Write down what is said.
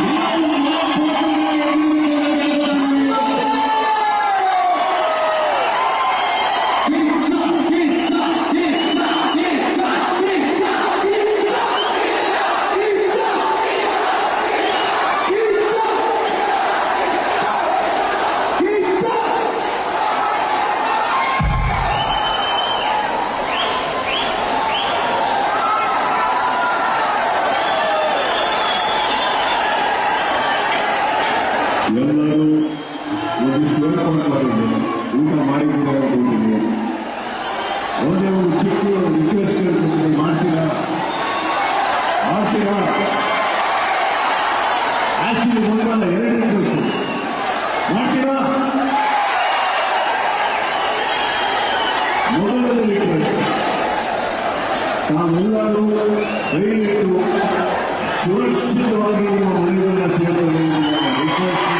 Woo! ಎಲ್ಲರೂ ಒಂದು ಸ್ವರ್ಪಣೆ ಮಾಡಿದೆ ಊಟ ಮಾಡಿದ್ದೀರಾ ಒಂದೇ ಒಂದು ಚಿಕ್ಕ ರಿಕ್ವೆಸ್ಟ್ ಕೇಳ್ತೀನಿ ಮಾಡ್ತೀರಾ? ಮಾಡ್ತೀರಾ? ಆಕ್ಚುಲಿ ಒಂದಲ್ಲ, ಎರಡು ರಿಕ್ವೆಸ್ಟ್ ಮಾಡ್ತೀರಾ? ಮೊದಲನೇ ರಿಕ್ವೆಸ್ಟ್ ನಾವೆಲ್ಲರೂ ದಯವಿಟ್ಟು ಸುರಕ್ಷಿತವಾಗಿ ನಿಮ್ಮ ಮನೆಗಳನ್ನ ಸೇರಲು ರಿಕ್ವೆಸ್ಟ್